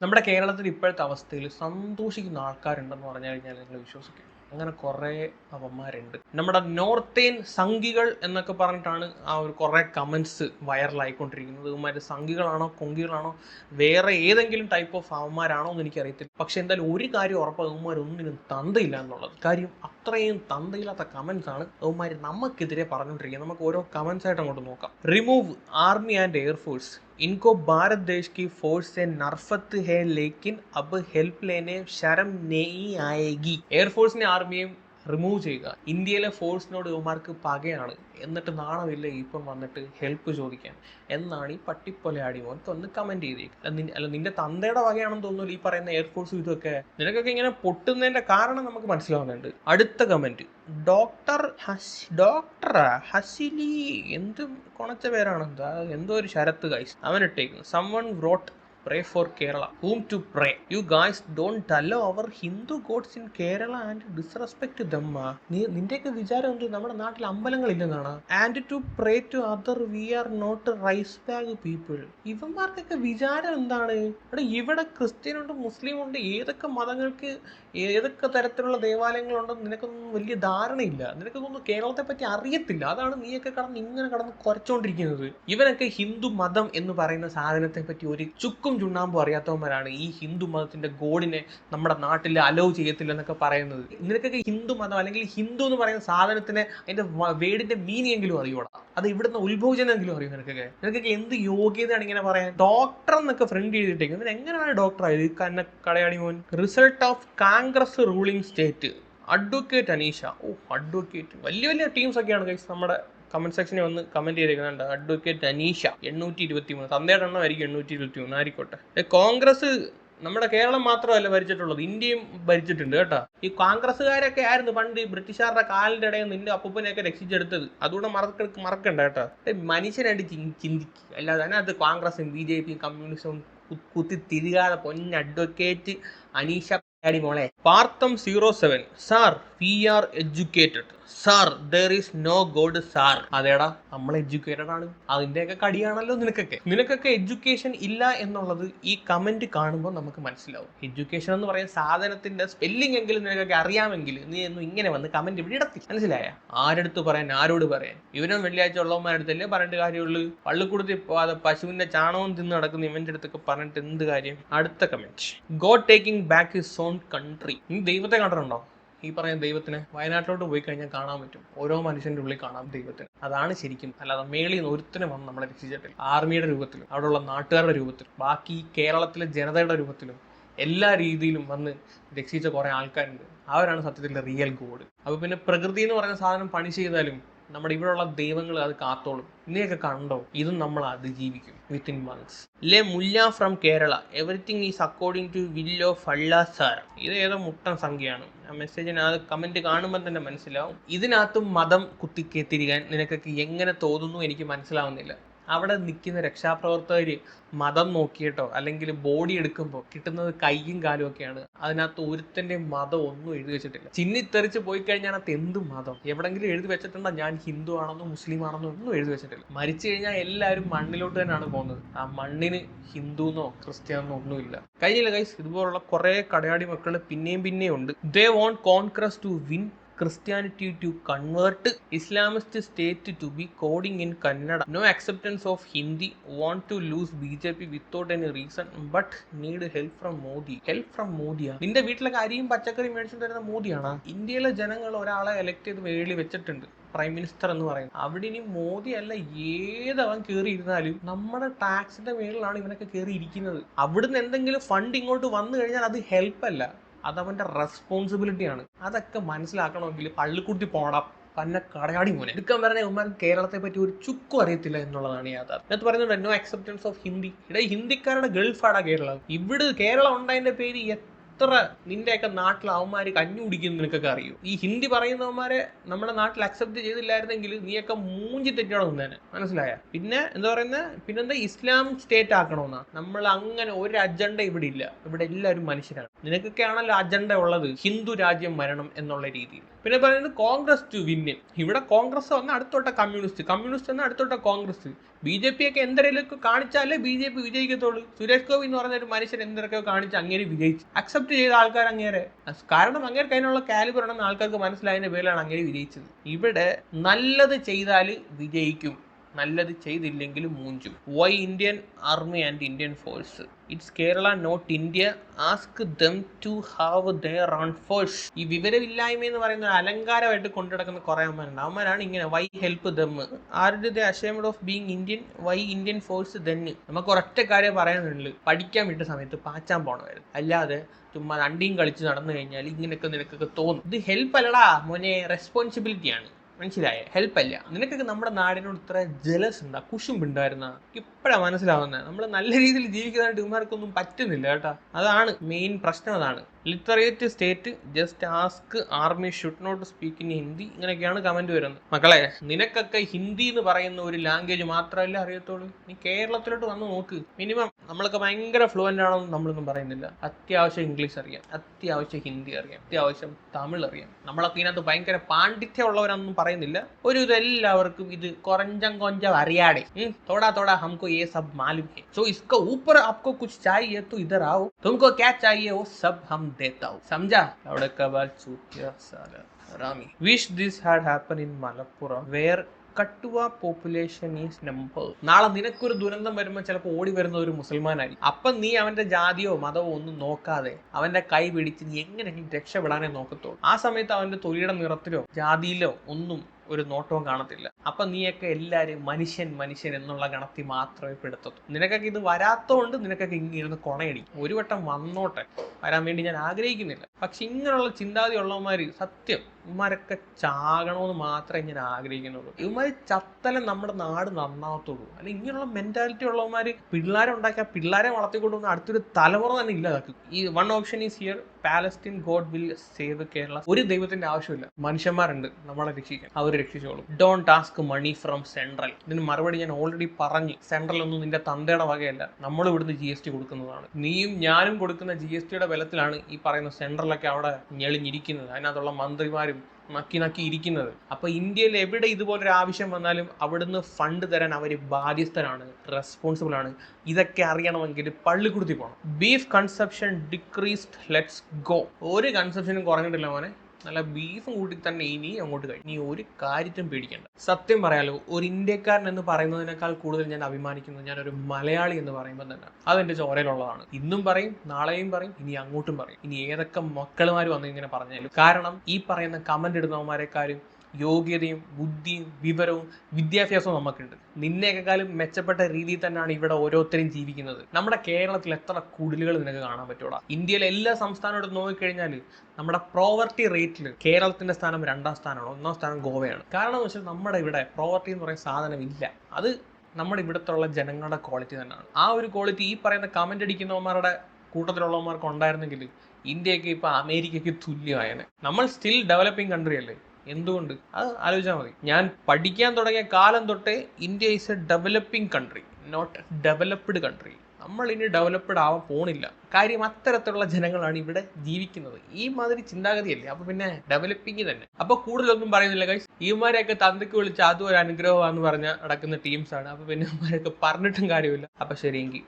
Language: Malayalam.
നമ്മുടെ കേരളത്തിൽ ഇപ്പോഴത്തെ അവസ്ഥയിൽ സന്തോഷിക്കുന്ന ആൾക്കാരുണ്ടെന്ന് പറഞ്ഞു കഴിഞ്ഞാൽ നിങ്ങൾ വിശ്വസിക്കും അങ്ങനെ കുറേ അവന്മാരുണ്ട് നമ്മുടെ നോർത്തേൺ സംഘികൾ എന്നൊക്കെ പറഞ്ഞിട്ടാണ് ആ ഒരു കുറേ കമൻസ് വൈറലായിക്കൊണ്ടിരിക്കുന്നത് ഇവന്മാർ സംഘികളാണോ കൊങ്കികളാണോ വേറെ ഏതെങ്കിലും ടൈപ്പ് ഓഫ് അവന്മാരാണോ എന്ന് എനിക്കറിയത്തില്ല പക്ഷെ എന്തായാലും ഒരു കാര്യം ഉറപ്പ് അവന്മാർ ഒന്നിനും തന്തയില്ല എന്നുള്ളത് കാര്യം അത്രയും തന്തയില്ലാത്ത കമൻസ് ആണ് അവന്മാർ നമുക്കെതിരെ പറഞ്ഞുകൊണ്ടിരിക്കുന്നത് നമുക്ക് ഓരോ കമൻസ് ആയിട്ട് അങ്ങോട്ട് നോക്കാം റിമൂവ് ആർമി ആൻഡ് എയർഫോഴ്സ് इनको भारत देश की फोर्स से नफरत है लेकिन अब हेल्प लेने शर्म नहीं आएगी എയർഫോഴ്സിനെ ആർമിയെയും റിമൂവ് ചെയ്യുക. ഇന്ത്യയിലെ ഫോഴ്സിനോട് ഇവന്മാർക്ക് പകയാണ്. എന്നിട്ട് നാണമില്ല ഇപ്പം വന്നിട്ട് ഹെൽപ്പ് ചോദിക്കാൻ. എന്നാണ് ഈ പട്ടിപ്പൊലെ അടിമോൻ ഒന്ന് കമന്റ് ചെയ്തേക്ക്. അല്ല നിന്റെ തന്തയുടെ വകയാണെന്ന് തോന്നുന്നു ഈ പറയുന്ന എയർഫോഴ്സ് ഇതൊക്കെ. നിനക്കൊക്കെ ഇങ്ങനെ പൊട്ടുന്നതിന്റെ കാരണം നമുക്ക് മനസ്സിലാവുന്നുണ്ട്. അടുത്ത കമന്റ് ഡോക്ടർ ഹസ് ഡോക്ടർ ഹസിലി. എന്ത് കൊണച്ച പേരാണ്? എന്താ എന്തോ ഒരു ശരത്ത് ഗൈസ് അവൻ ഇട്ടേക്കുന്നു someone wrote pray for Kerala whom to pray you guys don't allow our Hindu gods in Kerala and disrespect നീ നിന്റെയൊക്കെ വിചാരം എന്ത്? നമ്മുടെ നാട്ടിൽ അമ്പലങ്ങൾ അമ്പലങ്ങളില്ലെന്നാണ് and to pray to other we are not rice bag people ഇവന്മാർക്കൊക്കെ വിചാരം എന്താണ്? ഇവിടെ ഇവിടെ ക്രിസ്ത്യൻ ഉണ്ട് മുസ്ലിം ഉണ്ട് ഏതൊക്കെ മതങ്ങൾക്ക് ഏതൊക്കെ തരത്തിലുള്ള ദേവാലയങ്ങളുണ്ടെന്ന് നിനക്കൊന്നും വലിയ ധാരണയില്ല. നിനക്കൊന്നും കേരളത്തെ പറ്റി അറിയത്തില്ല. അതാണ് നീയൊക്കെ കടന്ന് ഇങ്ങനെ കടന്ന് കുറച്ചുകൊണ്ടിരിക്കുന്നത് ഇവനൊക്കെ ഹിന്ദു മതം എന്ന് പറയുന്ന സാധനത്തെ പറ്റി ഒരു ചുക്കും ചുണ്ണാമ്പും അറിയാത്തവന്മാരാണ് ഈ ഹിന്ദു മതത്തിന്റെ ഗോഡിനെ നമ്മുടെ നാട്ടിൽ അലോ ചെയ്യത്തില്ല എന്നൊക്കെ പറയുന്നത്. നിനക്കൊക്കെ ഹിന്ദു മതം അല്ലെങ്കിൽ ഹിന്ദു എന്ന് പറയുന്ന സാധനത്തിന് അതിന്റെ വേടിന്റെ മീനിങ് എങ്കിലും അറിയൂടാ? അത് ഇവിടുന്ന് ഉത്ഭവജനെങ്കിലും അറിയും നിനക്കൊക്കെ? നിനക്കൊക്കെ എന്ത് യോഗ്യതയാണ് ഇങ്ങനെ പറയാൻ? ഡോക്ടർ എന്നൊക്കെ ഫ്രണ്ട് ചെയ്തിട്ടേക്കും. എങ്ങനെയാണ് ഡോക്ടർ ആയത്? കന്ന കടയാടി മോൻ. Result of Congress ruling state advocate Aneesha. Oh advocate വലിയ വലിയ ടീംസ് ഒക്കെയാണ് കൈസ് നമ്മുടെ കമന്റ് സെക്ഷനിൽ വന്ന് കമന്റ് ചെയ്തേക്കുന്നുണ്ട് അഡ്വക്കേറ്റ് അനീഷ എണ്ണൂറ്റി ഇരുപത്തി മൂന്ന് തന്തയുടെ എണ്ണമായിരിക്കും എണ്ണൂറ്റി ഇരുപത്തി മൂന്ന് ആയിക്കോട്ടെ കോൺഗ്രസ് നമ്മുടെ കേരളം മാത്രമല്ല ഭരിച്ചിട്ടുള്ളത്. ഇന്ത്യയും ഭരിച്ചിട്ടുണ്ട് കേട്ടോ. ഈ കോൺഗ്രസ്സുകാരൊക്കെ ആയിരുന്നു പണ്ട് ഈ ബ്രിട്ടീഷുകാരുടെ കാലിന്റെ ഇടയിൽ നിന്റെ അപ്പൂപ്പനെയൊക്കെ രക്ഷിച്ചെടുത്തത്. അതുകൂടെ മറക്ക മറക്കണ്ട കേട്ടോ. മനുഷ്യനായിട്ട് ചിന്തി- ചിന്തിക്കുക അല്ലാതെ അത് കോൺഗ്രസും ബി ജെ പിയും കമ്മ്യൂണിസ്റ്റും കുത്തി തിരികാതെ പൊന്ന അഡ്വക്കേറ്റ് അനീഷ അടി മോളെ. പാർത്ഥം zero seven. Sir we are educated sir there is no god sir അതേടാ നമ്മൾ എഡ്യൂക്കേറ്റഡ് ആണ്. അതിന്റെയൊക്കെ കടിയാണല്ലോ നിനക്കൊക്കെ. നിനക്കൊക്കെ എഡ്യൂക്കേഷൻ ഇല്ല എന്നുള്ളത് ഈ കമന്റ് കാണുമ്പോൾ നമുക്ക് മനസ്സിലാവും. എഡ്യൂക്കേഷൻ എന്ന് പറയുന്ന സാധനത്തിന്റെ സ്പെല്ലിംഗ് എങ്കിലും നിനക്കൊക്കെ അറിയാമെങ്കിൽ നീ ഒന്നും ഇങ്ങനെ വന്ന് കമന്റ് ഇവിടെ ഇടത്തി മനസ്സിലായ? ആരെടുത്ത് പറയാൻ ആരോട് പറയാൻ? ഇവനും വെള്ളിയാഴ്ച ഉള്ളവന്മാരടുത്തല്ലേ പറഞ്ഞിട്ട് കാര്യമുള്ളൂ? പള്ളിക്കൂടത്തിൽ പോവാതെ പശുവിന്റെ ചാണകം തിന്ന് നടക്കുന്ന ഇവന്റെ അടുത്തൊക്കെ പറഞ്ഞിട്ട് എന്ത് കാര്യം? അടുത്ത comment god taking back his own country നീ ദൈവത്തെ കണ്ടിട്ടുണ്ടോ? ഈ പറയുന്ന ദൈവത്തിന് വയനാട്ടിലോട്ട് പോയി കഴിഞ്ഞാൽ കാണാൻ പറ്റും. ഓരോ മനുഷ്യന്റെ ഉള്ളിൽ കാണാം ദൈവത്തിന്. അതാണ് ശരിക്കും. അല്ലാതെ മേളിൽ നിന്ന് ഒരുത്തനെ വന്ന് നമ്മളെ രക്ഷിച്ചിട്ടില്ല. ആർമിയുടെ രൂപത്തിലും അവിടെയുള്ള നാട്ടുകാരുടെ രൂപത്തിലും ബാക്കി കേരളത്തിലെ ജനതയുടെ രൂപത്തിലും എല്ലാ രീതിയിലും വന്ന് രക്ഷിച്ച കുറെ ആൾക്കാരുണ്ട്. അവരാണ് സത്യത്തിൽ റിയൽ ഗോഡ് അപ്പൊ പിന്നെ പ്രകൃതി എന്ന് പറയുന്ന സാധനം പണി ചെയ്താലും നമ്മുടെ ഇവിടെയുള്ള ദൈവങ്ങൾ അത് കാത്തോളും. ഇനിയൊക്കെ കണ്ടോ? ഇതും നമ്മൾ അതിജീവിക്കും വിത്തിൻ മന്ത്സ് ലെ മുല്ല from Kerala. Everything is according to will of Allah sir ഇത് ഏതോ മുട്ടൻ സംഖ്യയാണ്. ആ മെസ്സേജിന് അത് കമന്റ് കാണുമ്പോൾ തന്നെ മനസ്സിലാവും. ഇതിനകത്തും മതം കുത്തിക്കെത്തിരിക്കാൻ നിനക്കൊക്കെ എങ്ങനെ തോന്നുന്നു എനിക്ക് മനസ്സിലാവുന്നില്ല. അവിടെ നിൽക്കുന്ന രക്ഷാപ്രവർത്തകർ മതം നോക്കിയിട്ടോ അല്ലെങ്കിൽ ബോഡി എടുക്കുമ്പോൾ കിട്ടുന്നത് കൈയും കാലും ഒക്കെയാണ്. അതിനകത്ത് ഒരുത്തന്റെ മതം ഒന്നും എഴുതി വെച്ചിട്ടില്ല. ചിന്നിത്തെറിച്ച് പോയി കഴിഞ്ഞാൽ അത് എന്ത് മതം? എവിടെങ്കിലും എഴുതി വെച്ചിട്ടുണ്ടോ? ഞാൻ ഹിന്ദു ആണെന്നോ മുസ്ലിം ആണെന്നോ ഒന്നും എഴുതി വെച്ചിട്ടില്ല. മരിച്ചു കഴിഞ്ഞാൽ എല്ലാവരും മണ്ണിലോട്ട് തന്നെയാണ് പോകുന്നത്. ആ മണ്ണിന് ഹിന്ദുന്നോ ക്രിസ്ത്യാനോ ഒന്നുമില്ല. കഴിഞ്ഞില്ല കൈസ് ഇതുപോലുള്ള കുറെ കടയാടി മക്കൾ പിന്നെയും പിന്നെയും ഉണ്ട്. They won't Congress to win Christianity to convert Islamist state to be coding in Kannada. No acceptance of Hindi. Want to lose BJP without any reason but need help from Modi Help from മോദിയാ നിന്റെ വീട്ടിലെ കാര്യം പച്ചക്കറി മേടിച്ചു തരുന്ന മോദിയാണ് ഇന്ത്യയിലെ ജനങ്ങൾ ഒരാളെ എലക്ട് ചെയ്ത് വേളി വെച്ചിട്ടുണ്ട് പ്രൈം മിനിസ്റ്റർ എന്ന് പറയുന്നത്. അവിടെ ഇനി മോദി അല്ല ഏതവൻ കയറിയിരുന്നാലും നമ്മുടെ ടാക്സിന്റെ മേളിലാണ് ഇവനൊക്കെ കയറി ഇരിക്കുന്നത് അവിടുന്ന് എന്തെങ്കിലും ഫണ്ട് ഇങ്ങോട്ട് വന്നു കഴിഞ്ഞാൽ അത് ഹെൽപ്പ് അതവന്റെ റെസ്പോൺസിബിലിറ്റി ആണ്. അതൊക്കെ മനസ്സിലാക്കണമെങ്കിൽ പള്ളിക്കുട്ടി പോണം. തന്നെ കടയാടി മോനെ. എടുക്കാൻ പറഞ്ഞ ഉമ്മാർക്ക് കേരളത്തെ പറ്റി ഒരു ചുക്കും അറിയത്തില്ല എന്നുള്ളതാണ് യാഥാർത്ഥ്യം. എന്നിട്ട് പറയുന്നുണ്ട് നോ അക്സെപ്റ്റൻസ് ഓഫ് ഹിന്ദി ഇവിടെ ഹിന്ദിക്കാരുടെ ഗൾഫാടാ കേരളം. ഇവിടെ കേരളം ഉണ്ടായതിന്റെ പേര് എത്ര നിന്റെയൊക്കെ നാട്ടിൽ അവന്മാര് കഞ്ഞു കുടിക്കുന്നു നിനക്കൊക്കെ അറിയൂ? ഈ ഹിന്ദി പറയുന്നവന്മാരെ നമ്മുടെ നാട്ടിൽ അക്സെപ്റ്റ് ചെയ്തില്ലായിരുന്നെങ്കിൽ നീയൊക്കെ മൂഞ്ചി തെറ്റണം നിന്നേനെ. മനസ്സിലായ? പിന്നെ എന്താ പറയുന്നത് പിന്നെന്താ? ഇസ്ലാം സ്റ്റേറ്റ് ആക്കണമെന്നാ നമ്മൾ അങ്ങനെ ഒരു അജണ്ട ഇവിടെ ഇല്ല. ഇവിടെ എല്ലാവരും മനുഷ്യരാണ്. നിനക്കൊക്കെ ആണല്ലോ അജണ്ട ഉള്ളത്. ഹിന്ദു രാജ്യം വരണം എന്നുള്ള രീതിയിൽ. പിന്നെ പറയുന്നത് കോൺഗ്രസ് ടു വിന്ന് ഇവിടെ കോൺഗ്രസ് വന്ന അടുത്തോട്ട കമ്മ്യൂണിസ്റ്റ് കമ്മ്യൂണിസ്റ്റ് വന്ന അടുത്തോട്ട കോൺഗ്രസ്. ബി ജെ പി ഒക്കെ എന്തെങ്കിലുമൊക്കെ കാണിച്ചാലേ ബി ജെ പി വിജയിക്കത്തുള്ളൂ. സുരേഷ് ഗോപി എന്ന് പറഞ്ഞ ഒരു മനുഷ്യൻ എന്തൊക്കെ കാണിച്ച് അങ്ങേര് വിജയിച്ചു. അക്സെപ്റ്റ് ചെയ്ത ആൾക്കാർ അങ്ങേരെ. കാരണം അങ്ങേർക്ക് അതിനുള്ള കാലിബർ ഉണ്ടെന്ന് ആൾക്കാർക്ക് മനസ്സിലായതിന്റെ പേരിലാണ് അങ്ങേര് വിജയിച്ചത്. ഇവിടെ നല്ലത് ചെയ്താൽ വിജയിക്കും. നല്ലത് ചെയ്തില്ലെങ്കിലും മൂഞ്ചു. Why Indian army and Indian force it's Kerala not India ask them to have their own force ഈ വിവരമില്ലായ്മ എന്ന് പറയുന്ന ഒരു അലങ്കാരമായിട്ട് കൊണ്ടുനടക്കുന്ന കുറെ അമ്മമാരുണ്ട്. അവന്മാരാണ് ഇങ്ങനെ വൈ ഹെൽപ്പ് ദം ആരുടെ the ashamed of being Indian why Indian force ദെന്ന് നമുക്ക് ഒരൊറ്റ കാര്യം പറയാനുള്ളൂ പഠിക്കാൻ വിട്ട സമയത്ത് പാച്ചാൻ പോണമായിരുന്നു. അല്ലാതെ ചുമ്മാ രണ്ടിയും കളിച്ച് നടന്നു കഴിഞ്ഞാൽ ഇങ്ങനെയൊക്കെ നിനക്കൊക്കെ തോന്നും. ഇത് ഹെൽപ്പ് അല്ലടാ മോനെ. റെസ്പോൺസിബിലിറ്റിയാണ് മനസ്സിലായേ? ഹെൽപ്പ് അല്ല. നിനക്കൊക്കെ നമ്മുടെ നാടിനോട് ഇത്ര ജലസ് ഉണ്ടാ? കുശുമ്പുണ്ടായിരുന്ന ഇപ്പോഴാണ് മനസ്സിലാവുന്നത് നമ്മൾ നല്ല രീതിയിൽ ജീവിക്കുന്നതായിട്ട് ഇവന്മാർക്കൊന്നും പറ്റുന്നില്ല കേട്ടോ. അതാണ് മെയിൻ പ്രശ്നം അതാണ്. Literate state just ask army should not speak in Hindi ഇങ്ങനെയൊക്കെയാണ് കമന്റ് വരുന്നത്. മക്കളെ നിനക്കൊക്കെ ഹിന്ദി എന്ന് പറയുന്ന ഒരു ലാംഗ്വേജ് മാത്രമല്ല അറിയത്തുള്ളൂ? നീ കേരളത്തിലോട്ട് വന്ന് നോക്ക്. മിനിമം നമ്മളൊക്കെ ഭയങ്കര ഫ്ലുവന്റ് ആണെന്ന് നമ്മളൊന്നും പറയുന്നില്ല. അത്യാവശ്യം ഇംഗ്ലീഷ് അറിയാം അത്യാവശ്യം ഹിന്ദി അറിയാം അത്യാവശ്യം തമിഴ് അറിയാം. നമ്മളൊക്കെ ഇതിനകത്ത് ഭയങ്കര പാണ്ഡിത്യമുള്ളവരാണെന്നും പറയുന്നില്ല. ഒരു ഇതെല്ലാവർക്കും ഇത് കൊറഞ്ചം കൊഞ്ചം അറിയാടെ. തോടാ തോടാ ഹംകോ ഏ സബ് മാലും സോ ഇസ്ക ഊപ്പർ ആപ്കോ കുച്ച് ചായേ തു ഇതർ ആവോ തുമക്കോ ക്യാ ചായേ ഓ സബ് ഹം ദേതാ സംജാ അവിടെ കബാൽ ചൂക്കിയ സാല. Ramie wish this had happen in Malappuram. Where Kathua population is number നാളെ നിനക്കൊരു ദുരന്തം വരുമ്പോൾ ചിലപ്പോൾ ഓടി വരുന്ന ഒരു മുസൽമാനായിരിക്കും. അപ്പം നീ അവന്റെ ജാതിയോ മതമോ ഒന്നും നോക്കാതെ അവന്റെ കൈ പിടിച്ച് നീ എങ്ങനെയെങ്കിലും രക്ഷപ്പെടാനേ നോക്കത്തുള്ളൂ. ആ സമയത്ത് അവന്റെ തൊലിയുടെ നിറത്തിലോ ജാതിയിലോ ഒന്നും ഒരു നോട്ടവും കാണത്തില്ല. അപ്പൊ നീയൊക്കെ എല്ലാരും മനുഷ്യൻ മനുഷ്യൻ എന്നുള്ള ഗണത്തിൽ മാത്രമേ പെടുത്തത്തു നിനക്കൊക്കെ ഇത് വരാത്തോണ്ട് നിനക്കൊക്കെ ഇങ്ങിരുന്ന് കൊണയടി ഒരു വട്ടം വന്നോട്ടെ. വരാൻ വേണ്ടി ഞാൻ ആഗ്രഹിക്കുന്നില്ല. പക്ഷെ ഇങ്ങനെയുള്ള ചിന്താഗതി ഉള്ളവന്മാര് സത്യം ഇവന്മാരൊക്കെ ചാകണമെന്ന് മാത്രമേ ഇങ്ങനെ ആഗ്രഹിക്കുന്നുള്ളൂ. ഇവന്മാര് ചത്തലം നമ്മുടെ നാട് നന്നാവത്തുള്ളൂ. അല്ല ഇങ്ങനെയുള്ള മെന്റാലിറ്റി ഉള്ളവന്മാര് പിള്ളേരെ ഉണ്ടാക്കിയ പിള്ളേരെ വളർത്തിക്കൊണ്ടുവന്ന അടുത്തൊരു തലമുറ തന്നെ ഇല്ലാതാക്കും. ഈ one option is here Palestine god will save Kerala ഒരു ദൈവത്തിന്റെ ആവശ്യമില്ല. മനുഷ്യന്മാരുണ്ട്. നമ്മളെ രക്ഷിക്കാൻ. അവർ രക്ഷിച്ചോളും. Don't task money from central ഇതിന് മറുപടി ഞാൻ ഓൾറെഡി പറഞ്ഞു. സെൻട്രൽ ഒന്നും നിന്റെ തന്തയുടെ വകയല്ല. നമ്മൾ ഇവിടുന്ന് ജി എസ് ടി കൊടുക്കുന്നതാണ്. നീയും ഞാനും കൊടുക്കുന്ന ജി എസ് ടിയുടെ ബലത്തിലാണ് ഈ പറയുന്ന സെൻട്രലൊക്കെ അവിടെ ഞെളിഞ്ഞിരിക്കുന്നത്. അതിനകത്തുള്ള മന്ത്രിമാരും നക്കി നക്കി ഇരിക്കുന്നത്. അപ്പൊ ഇന്ത്യയിൽ എവിടെ ഇതുപോലൊരു ആവശ്യം വന്നാലും അവിടുന്ന് ഫണ്ട് തരാൻ അവർ ബാധ്യസ്ഥരാണ് റെസ്പോൺസിബിൾ ആണ്. ഇതൊക്കെ അറിയണമെങ്കിൽ പള്ളിക്കുടുത്തി പോകണം beef consumption decreased let's go ഒരു കൺസപ്ഷനും കുറഞ്ഞിട്ടില്ല മോനെ. നല്ല ബീഫും കൂട്ടി തന്നെ ഇനി അങ്ങോട്ട് കഴിയും നീ ഒരു കാര്യത്തിനും പേടിക്കണ്ട. സത്യം പറയാലോ ഒരു ഇന്ത്യക്കാരൻ എന്ന് പറയുന്നതിനേക്കാൾ കൂടുതൽ ഞാൻ അഭിമാനിക്കുന്നത് ഞാൻ ഒരു മലയാളി എന്ന് പറയുമ്പോൾ തന്നെ. അതെന്റെ ചോരയിലുള്ളതാണ്. ഇന്നും പറയും നാളെയും പറയും ഇനി അങ്ങോട്ടും പറയും. ഇനി ഏതൊക്കെ മക്കളുമാർ വന്ന് ഇങ്ങനെ പറഞ്ഞാലും. കാരണം ഈ പറയുന്ന കമന്റ് ഇടുന്നവന്മാരെക്കാരും യോഗ്യതയും ബുദ്ധിയും വിവരവും വിദ്യാഭ്യാസവും നമുക്കുണ്ട്. നിന്നേക്കാളും മെച്ചപ്പെട്ട രീതിയിൽ തന്നെയാണ് ഇവിടെ ഓരോരുത്തരും ജീവിക്കുന്നത്. നമ്മുടെ കേരളത്തിൽ എത്ര കുടിലുകൾ നിനക്ക് കാണാൻ പറ്റൂടാ ഇന്ത്യയിലെ എല്ലാ സംസ്ഥാനത്തോടും നോക്കിക്കഴിഞ്ഞാൽ നമ്മുടെ പ്രോവർട്ടി റേറ്റിൽ കേരളത്തിന്റെ സ്ഥാനം രണ്ടാം സ്ഥാനമാണ് ഒന്നാം സ്ഥാനം ഗോവയാണ്. കാരണം എന്ന് വെച്ചാൽ നമ്മുടെ ഇവിടെ പ്രോവർട്ടി എന്ന് പറയുന്ന സാധനം ഇല്ല. അത് നമ്മുടെ ഇവിടുത്തെ ജനങ്ങളുടെ ക്വാളിറ്റി തന്നെയാണ്. ആ ഒരു ക്വാളിറ്റി ഈ പറയുന്ന കമന്റ് അടിക്കുന്നവന്മാരുടെ കൂട്ടത്തിലുള്ളവന്മാർക്ക് ഉണ്ടായിരുന്നെങ്കിൽ ഇന്ത്യയ്ക്ക് ഇപ്പൊ അമേരിക്കയ്ക്ക് തുല്യമായനെ. നമ്മൾ സ്റ്റിൽ ഡെവലപ്പിംഗ് കൺട്രി അല്ലേ? എന്തുകൊണ്ട്? അത് ആലോചിച്ചാൽ മതി. ഞാൻ പഠിക്കാൻ തുടങ്ങിയ കാലം തൊട്ടേ India is a developing country not developed country നമ്മൾ ഇനി ഡെവലപ്ഡ് ആവാൻ പോണില്ല. കാര്യം അത്തരത്തിലുള്ള ജനങ്ങളാണ് ഇവിടെ ജീവിക്കുന്നത്. ഈ മാതിരി ചിന്താഗതിയല്ലേ? അപ്പൊ പിന്നെ ഡെവലപ്പിംഗ് തന്നെ. അപ്പൊ കൂടുതലൊന്നും പറയുന്നില്ല കൈസ് ഈമാരെയൊക്കെ തന്തയ്ക്ക് വിളിച്ച് അതും ഒരു അനുഗ്രഹമാണെന്ന് പറഞ്ഞ നടക്കുന്ന ടീംസ് ആണ്. അപ്പൊ പിന്നെ ഇവന്മാരൊക്കെ പറഞ്ഞിട്ടും കാര്യമില്ല. അപ്പൊ ശരിയെങ്കിൽ